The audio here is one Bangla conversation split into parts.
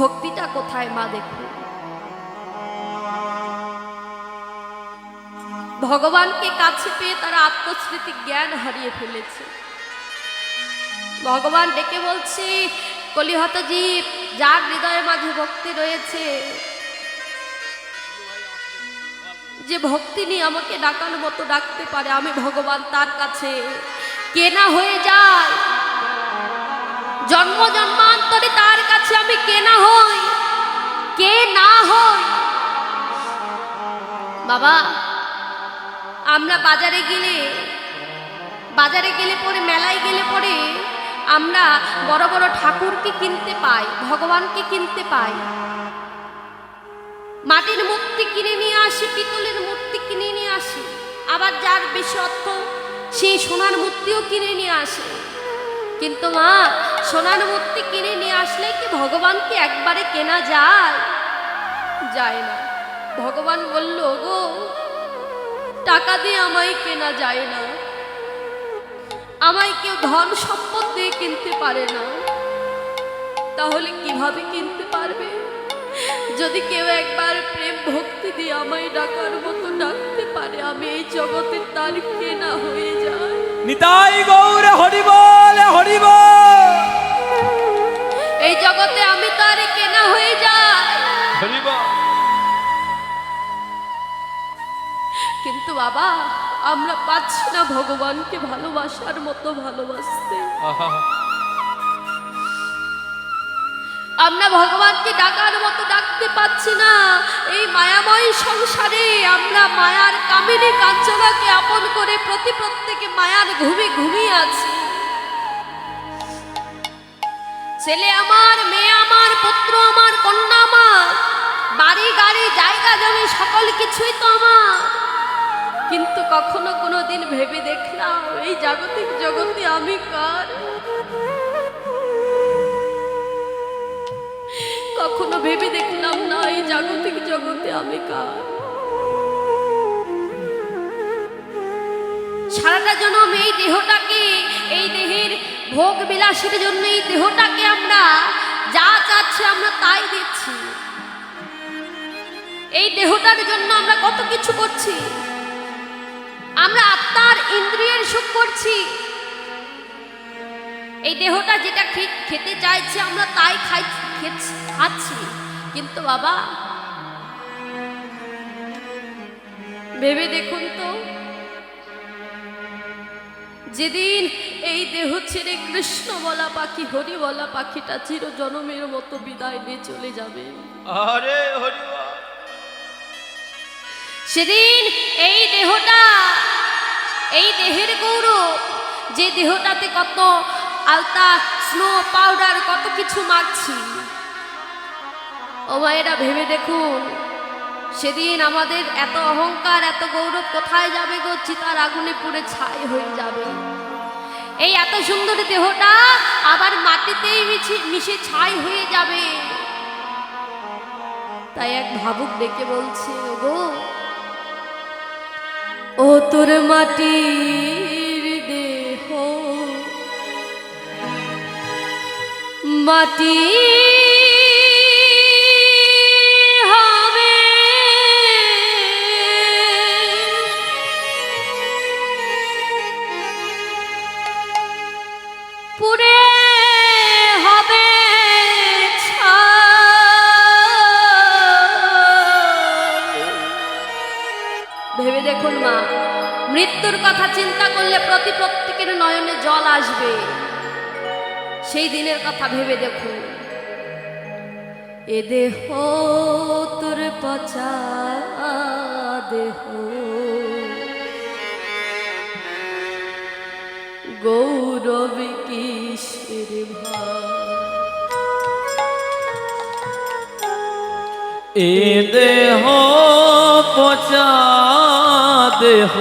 ভক্তিটা কোথায়, মা দেখুন। ভগবানকে কাছে পেয়ে তারা আত্মস্মৃতি জ্ঞান হারিয়ে ফেলেছে। ভগবান ডেকে বলছি কলিহত জীব যার হৃদয়ের মাঝে ভক্তি রয়েছে, যে ভক্তি নিয়ে আমাকে ডাকার মতো ডাকতে পারে, আমি ভগবান তার কাছে। কেনা হয়ে যায়, জন্ম জন্মান্তরে তার কাছে আমি কেনা হই কে না হই বাবা, আমরা বাজারে গেলে বাজারে গেলে পরে, মেলায় গেলে পরে আমরা বড় বড় ঠাকুরকে কিনতে পাই, ভগবানকে কিনতে পাই। মাটির মূর্তি কিনে নিয়ে আসি, পিতলের মূর্তি কিনে নিয়ে আসি। আবার যার বেশি অর্থ, সেই সোনার মূর্তিও কিনে নিয়ে আসে। কিন্তু মা সোনার মূর্তি কিনে নিয়ে আসলে কি ভগবানকে একবারে কেনা যায়? যায় না। ভগবান বলল গো টাকা দিয়ে আমায় কেনা যায় না। আমায় কেউ ধন সম্পদ দিয়ে কিনতে পারে না। তাহলে কীভাবে কিনতে পারবে? যদি কেউ একবার প্রেম ভক্তি দিয়ে আমায় ডাকার মতো ডাকতে পারে, আমি এই জগতের তার কেনা হয়ে যায়। নিতাই গৌর হরিবল হরিবল এই জগতে আমি তার কেনা হয়ে যাই। কিন্তু বাবা আমরা পাচ্ছি না ভগবানকে ভালোবাসার মতো ভালোবাসতে। আমরা ভগবানকে ডাকার মতো ডাকতে পাচ্ছি না। এই মায়াময় সংসারে আমরা মায়ার কামিনী কাঞ্চনাকে আপন করে প্রতি প্রত্যেকে মায়ার ঘুমে ঘুমিয়ে আছি। ছেলে আমার, মেয়ে আমার, পুত্র আমার, কন্যা আমার, বাড়ি, গাড়ি, জায়গা, জমি, সকল কিছুই তো আমার। কিন্তু কখনো কোনো দিন ভেবে দেখলাম, এই জাগতিক জগতে আমি কার? কখনো ভেবে দেখলাম না, এই জাগতিক জগতে আমি কার? সারাটা জনম এই দেহটাকে, এই দেহের ভোগ বিলাসের জন্য এই দেহটাকে আমরা যা চাচ্ছি আমরা তাই দিচ্ছি। এই দেহটার জন্য আমরা কত কিছু করছি। আমরা আত্মার ইন্দ্রিয়ের সুখ করছি। এই দেহটা যেটা খেতে চাইছে আমরা তাই খাই খাচ্ছি। কিন্তু বাবা, ভেবে দেখুন তো যেদিন এই দেহ ছেড়ে কৃষ্ণ বলা পাখি হরি বলা পাখিটা চির জনমের মতো বিদায় নিয়ে চলে যাবে। আরে হরিবল। সেদিন এই দেহটা এই দেহের গৌরব যে দেহটাতে কত আলতা স্নো পাউডার কত কিছু মাখছি। ও মায়েরা ভেবে দেখুন সেদিন আমাদের এত অহংকার, এত গৌরব কোথায় যাবে গো? চিতার আগুনে পুড়ে ছাই হয়ে যাবে। এই এত সুন্দর দেহটা আবার মাটিতেই মিশে ছাই হয়ে যাবে। তাই এক ভাবুক ডেকে বলছে গো ও তোর মাটির দেহ। মাটি মৃত্যুর কথা চিন্তা করলে প্রতি প্রত্যেকের নয়নে জল আসবে। সেই দিনের কথা ভেবে দেখুন। এ দেহ তোর পচা দেহ। গৌরব কিসের এ দেহ পচা দেহ।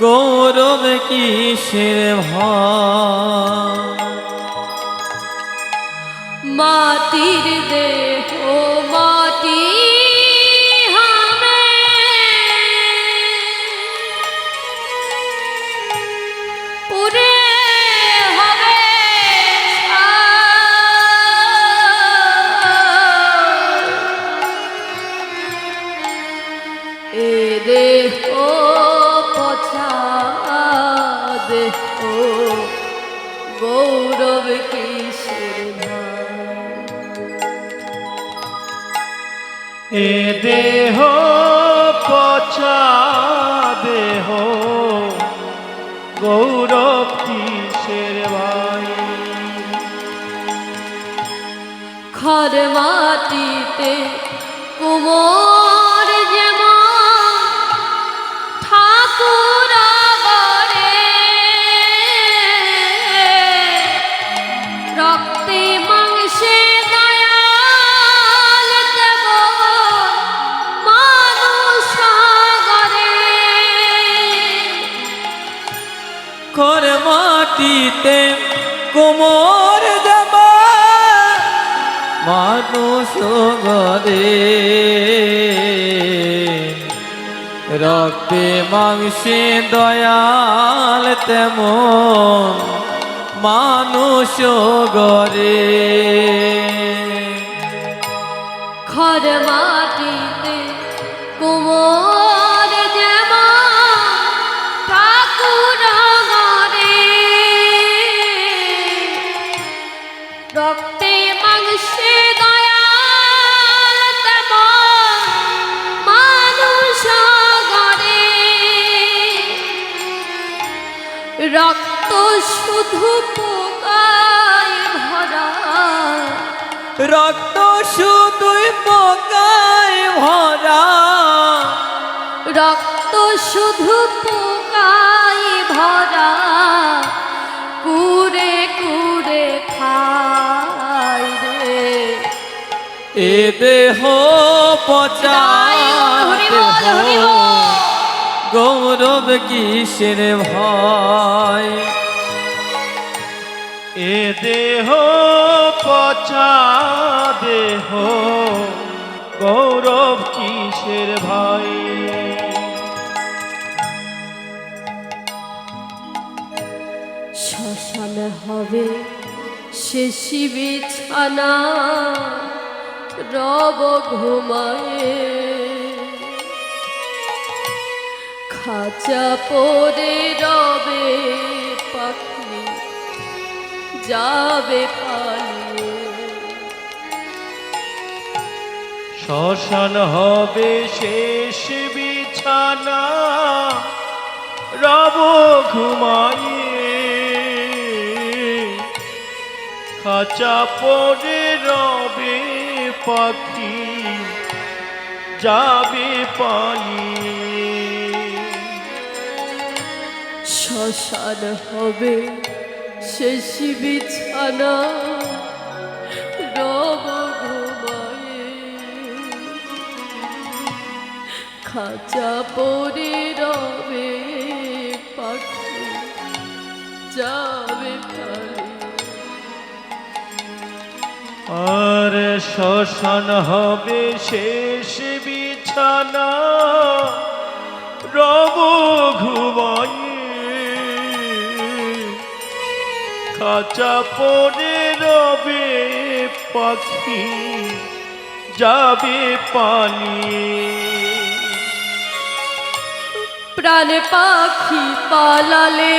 গৌরব কিসের ভাই মাটির দেহ গৌরব কিসের ভাই খর মাটিতে কুমোর মাটিতে কোমর দেবা মানুষ গরে রক্তে মাংসে দয়াল তেমন মানুষ গরে খর রক্ত শুধু পোকায় ভরা। রক্ত শুধুই পোকায় ভরা। রক্ত শুধু পোকায় ভরা। কুড়ে কুড়ে খায় রে। এ দেহ পচা জয় হরি বল, হরি বল। গৌরব কিসের ভয়? এ দেহ পচা দেহ গৌরব কিসের ভাই শ্মশান হবে শেষি বিছানা রব ঘুমায়ে খাঁচা পরে রবে পাখি, যাবে পালিয়ে। শ্মশান হবে শেষ বিছানা, রব ঘুমাইয়ে। খাঁচা পরে রবে পাখি, যাবে পালিয়ে। শ্মশান হবে শেষ বিছানা। রব ঘুমায়ে খাঁচা পরে রবে পাখি যাবে আর শ্মশান হবে শেষ বিছানা। রব ঘুমাইয়ে খাঁচা পরে রবে পাখি যাবে পানি। প্রাণ পাখি পালালে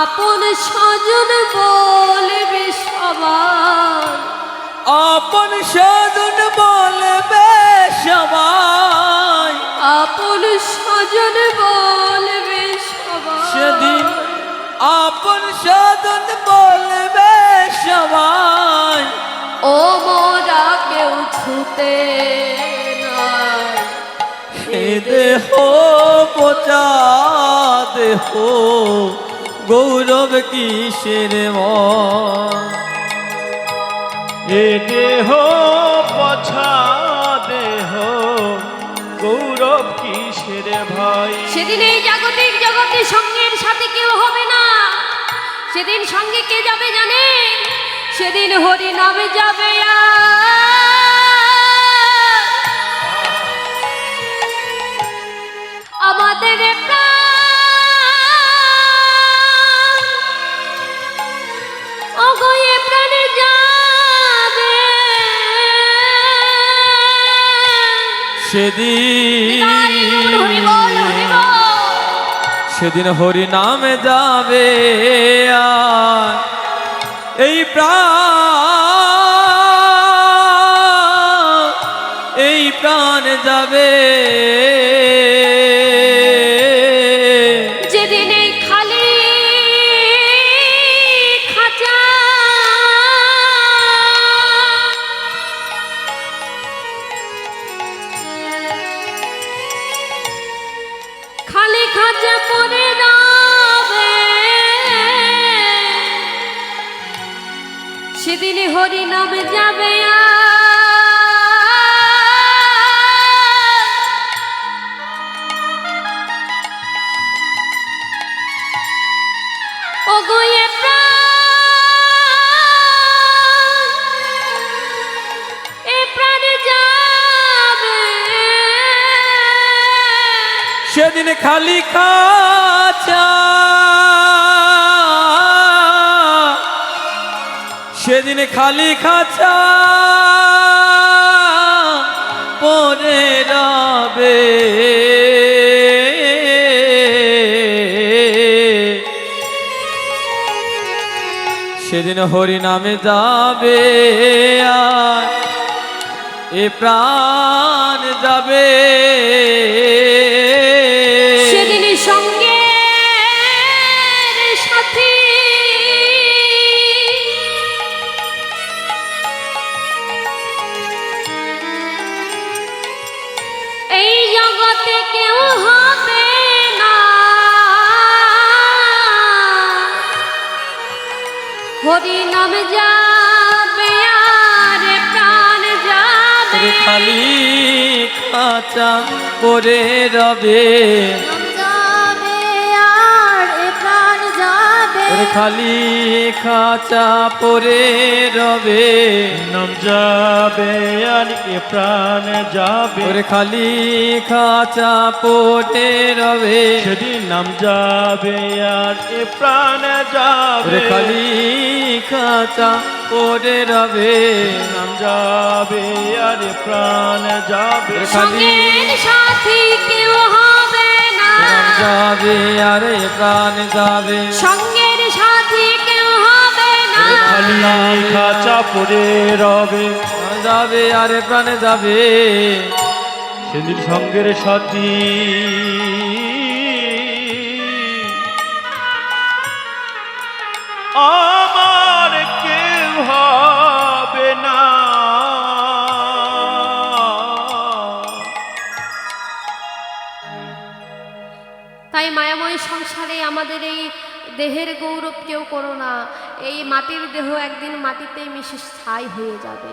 আপন সজন বলবে সবার। আপন সজন বলবে সবাই। আপন সজন বলবে সবাই। সেদিন আপন সজন বলবে সবাই। ও মোরা কেউ ছুতে দেহ পচা দেহ গৌরব কিসের এ দেহ পছা দেহ, গৌরব কিসের ভাই সেদিন এই জাগতিক জগতে সঙ্গের সাথে কেউ হবে না। সেদিন সঙ্গে কে যাবে জানে? সেদিন হরি নামে যাবে। আমাদের প্রাণ সেদিন সেদিন হরি নামে যাবে এই প্রাণ এই প্রাণ যাবে সেদিন হরি নামে যাবে সেদিন খালি খাচা। সেদিন খালি খাচা। পরে রবে। সেদিন হরি নামে যাবে আর এ প্রাণ যাবে। হরি নাম যাবে আর প্রাণ যাবে। খালি খাঁচা করে রবে। ওরে খালি খাঁচা পরে রবে নাম যাবে আর এ প্রাণ যাবে। ওরে খালি খাঁচা পরে রবে। সেদিন নাম যাবে আর এ প্রাণ যাবে। ওরে খালি খাঁচা পরে রবে। নাম যাবে আর এ প্রাণ যাবে। খালি সাথী কেউ হবে না। নাম যাবে আরে প্রাণ যাবে। হবে খালি খাঁচা পড়ে রবে। যাবে আরে প্রাণে যাবে। সেদিন সঙ্গের সাথী। আমার কেউ হবে না। তাই মায়াময় সংসারে আমাদের এই দেহের গৌরব কেউ করো না। এই মাটির দেহ একদিন মাটিতেই মিশে ছাই হয়ে যাবে।